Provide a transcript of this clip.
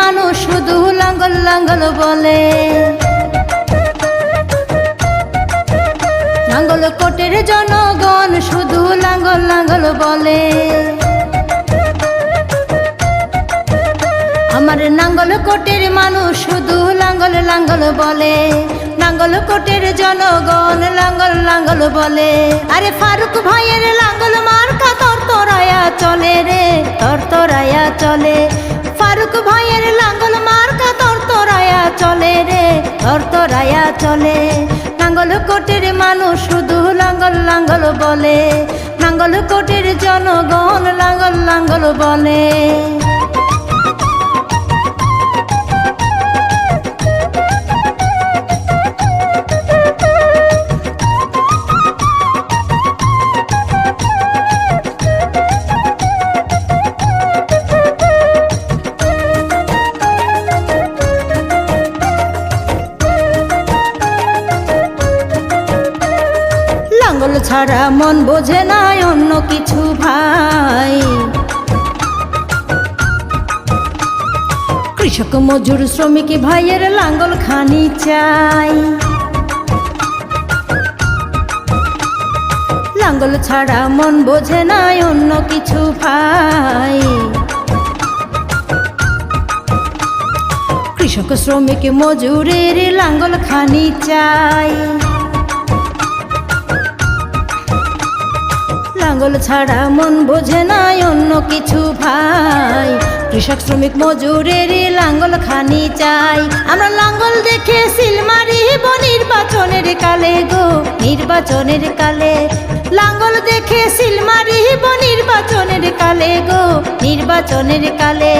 মানুষ শুধু লাঙ্গল লাঙ্গল বলে। লাঙ্গল কোটের জনগণ শুধু লাঙ্গল লাঙ্গল বলে। আমার নাঙ্গল কোটের মানুষ শুধু লাঙ্গল লাঙ্গল বলে। নাঙ্গল কোটের জনগণ লাঙ্গল লাঙ্গল বলে। আরে ফারুক ভাইয়ের লাঙ্গল চলে। ফারুক ভাইয়ের লাঙ্গল মার্কা তরতরায়া চলে রে তরতরায়া চলে। নাঙ্গল কোটের মানুষ শুধু লাঙ্গল লাঙ্গল বলে। নাঙ্গল কোটের জনগণ লাঙ্গল লাঙ্গল বলে। লাঙ্গল ছাড়া মন বোঝে না অন্য কিছু ভাই। কৃষক, মজুর, শ্রমিক, ভাইয়ের লাঙ্গল খানি চাই। লাঙ্গল ছাড়া মন বোঝে না অন্য কিছু ভাই। কৃষক, শ্রমিক, মজুরের লাঙ্গল খানি চাই। লাঙ্গল ছাড়া মন বোঝে নাই অন্য কিছু ভাই। কৃষক, শ্রমিক, মজুরের লাঙ্গল খানি চাই। আমরা লাঙ্গল দেখে সিলমারি নির্বাচনের কালে গো, নির্বাচনের কালে। লাঙ্গল দেখে সিলমারি নির্বাচনের কালে গো, নির্বাচনের কালে।